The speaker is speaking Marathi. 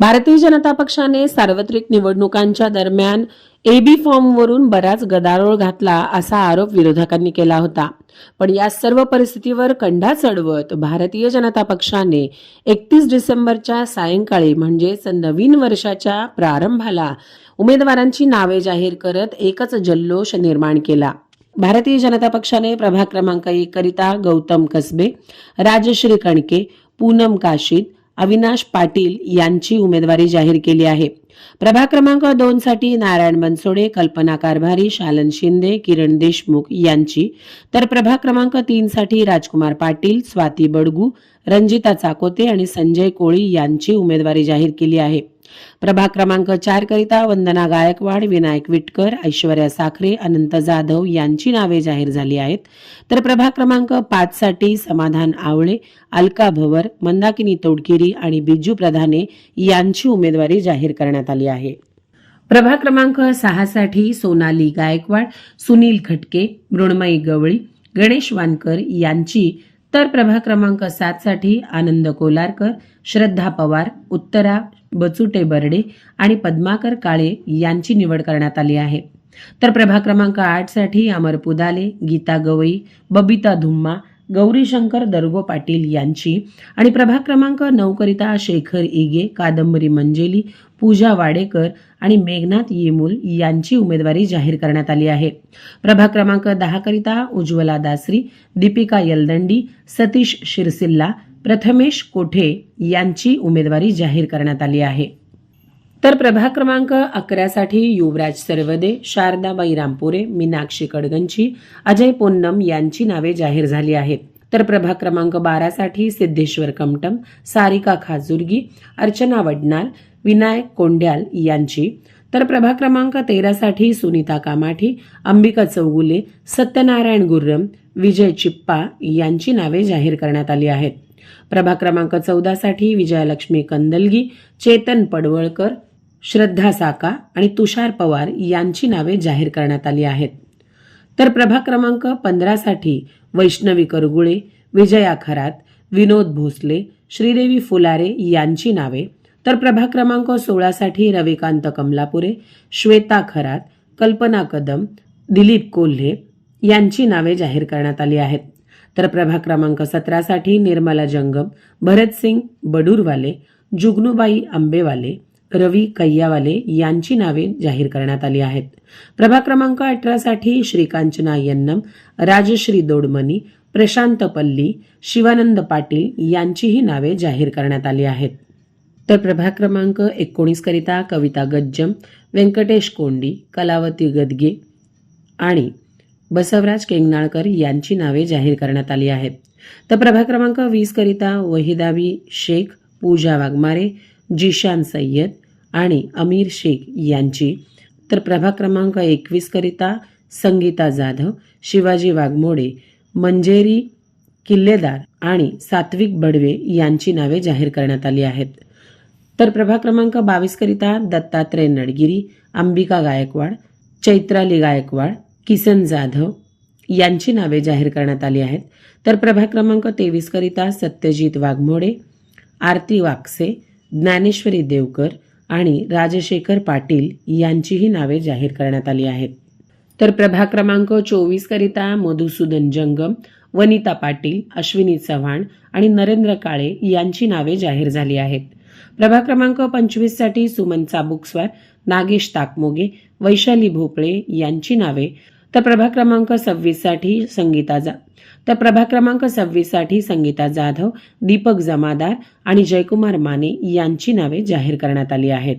भारतीय जनता पक्षाने सार्वत्रिक निवडणुकांच्या दरम्यान एबी फॉर्मवरून बराच गदारोळ घातला असा आरोप विरोधकांनी केला होता. पण या सर्व परिस्थितीवर कंडा चढवत भारतीय जनता पक्षाने एकतीस डिसेंबरच्या सायंकाळी म्हणजेच नवीन वर्षाच्या प्रारंभाला उमेदवारांची नावे जाहीर करत एकच जल्लोष निर्माण केला. भारतीय जनता पक्षाने प्रभाग क्रमांक एक करिता गौतम कसबे राजश्री कणके पूनम काशीद अविनाश पाटील यांची उमेदवारी जाहीर केली आहे. प्रभाग क्रमांक दोन साठी नारायण बनसोडे कल्पना कारभारी शालन शिंदे किरण देशमुख यांची. तर प्रभाग क्रमांक तीन साठी राजकुमार पाटील स्वाती बडगू रंजिता चाकोते आणि संजय कोळी यांची उमेदवारी जाहीर केली आहे. प्रभाग क्रमांक चार करिता वंदना गायकवाड विनायक विटकर ऐश्वर्या साखरे अनंत जाधव यांची नावे जाहीर झाली आहेत. तर प्रभाग क्रमांक पाच साठी समाधान आवळे अलका भवर मंदाकिनी तोडकिरी आणि बिजू प्रधाने यांची उमेदवारी जाहीर करण्यात आली आहे. प्रभाग क्रमांक सहासाठी सोनाली गायकवाड सुनील खटके मृण्मयी गवळी गणेश वानकर यांची. तर प्रभाग क्रमांक सातसाठी आनंद कोलारकर श्रद्धा पवार उत्तरा बचुटे बर्डे आणि पद्माकर काळे यांची निवड करण्यात आली आहे. तर प्रभाग क्रमांक आठसाठी अमर पुदाले गीता गवई बबिता धुम्मा गौरीशंकर दर्गो पाटील यांची आणि प्रभाग क्रमांक नऊकरिता शेखर इगे कादंबरी मंजेली पूजा वाडेकर आणि मेघनाथ येमूल यांची उमेदवारी जाहीर करण्यात आली आहे. प्रभाग क्रमांक दहाकरिता उज्ज्वला दासरी दीपिका यलदंडी सतीश शिरसिल्ला प्रथमेश कोठे यांची उमेदवारी जाहीर करण्यात आली आहे. तर प्रभाग क्रमांक अकरासाठी युवराज सरवदे शारदाबाई रामपुरे मीनाक्षी कडगंची अजय पोन्नम यांची नावे जाहीर झाली आहेत. तर प्रभाग क्रमांक बारासाठी सिद्धेश्वर कमटम सारिका खाजुर्गी अर्चना वडनाल विनायक कोंड्याल यांची. तर प्रभाग क्रमांक तेरासाठी सुनीता कामाठी अंबिका चौगुले सत्यनारायण गुर्रम विजय चिप्पा यांची नावे जाहीर करण्यात आली आहेत. प्रभाग क्रमांक चौदासाठी विजयलक्ष्मी कंदलगी चेतन पडवळकर श्रद्धा साका आणि तुषार पवार यांची नावे जाहीर करण्यात आली आहेत. तर प्रभाग क्रमांक पंधरासाठी वैष्णवी करगुळे विजया खरात विनोद भोसले श्रीदेवी फुलारे यांची नावे. तर प्रभाग क्रमांक सोळासाठी रविकांत कमलापुरे श्वेता खरात कल्पना कदम दिलीप कोल्हे यांची नावे जाहीर करण्यात आली आहेत. तर प्रभाग क्रमांक सतरासाठी निर्मला जंगम भरतसिंग बडूरवाले जुगनूबाई आंबेवाले रवी कैयावाले यांची नावे जाहीर करण्यात आली आहेत. प्रभाग क्रमांक अठरासाठी श्रीकांचना यन्नम राजश्री दोडमनी प्रशांत पल्ली शिवानंद पाटील यांचीही नावे जाहीर करण्यात आली आहेत. तर प्रभाग क्रमांक एकोणीस करिता कविता गज्जम व्यंकटेश कोंडी कलावती गदगे आणि बसवराज केंगनाळकर यांची नावे जाहीर करण्यात आली आहेत. तर प्रभाग क्रमांक वीस करिता वहिदाबी शेख पूजा वाघमारे जिशान सय्यद आणि अमीर शेख यांची. तर प्रभाग क्रमांक एकवीसकरिता संगीता जाधव शिवाजी वाघमोडे मंजेरी किल्लेदार आणि सात्विक बडवे यांची नावे जाहीर करण्यात आली आहेत. तर प्रभाग क्रमांक बावीसकरिता दत्तात्रय नडगिरी अंबिका गायकवाड चैत्राली गायकवाड किसन जाधव यांची नावे जाहीर करण्यात आली आहेत. तर प्रभाग क्रमांक तेवीसकरिता सत्यजित वाघमोडे आरती वाकसे ज्ञानेश्वरी देवकर आणि राजशेखर पाटील यांचीही नावे जाहीर करण्यात आली आहेत. तर प्रभा क्रमांक चोवीस करिता मधुसूदन जंगम वनिता पाटील अश्विनी चव्हाण आणि नरेंद्र काळे यांची नावे जाहीर झाली आहेत. प्रभा क्रमांक पंचवीससाठी सुमन चाबुकस्वार नागेश ताकमोगे वैशाली भोपळे यांची नावे तर प्रभाग क्रमांक सव्वीससाठी संगीता जा. तर प्रभाग क्रमांक सव्वीससाठी संगीता जाधव दीपक जमादार आणि जयकुमार माने यांची नावे जाहीर करण्यात आली आहेत.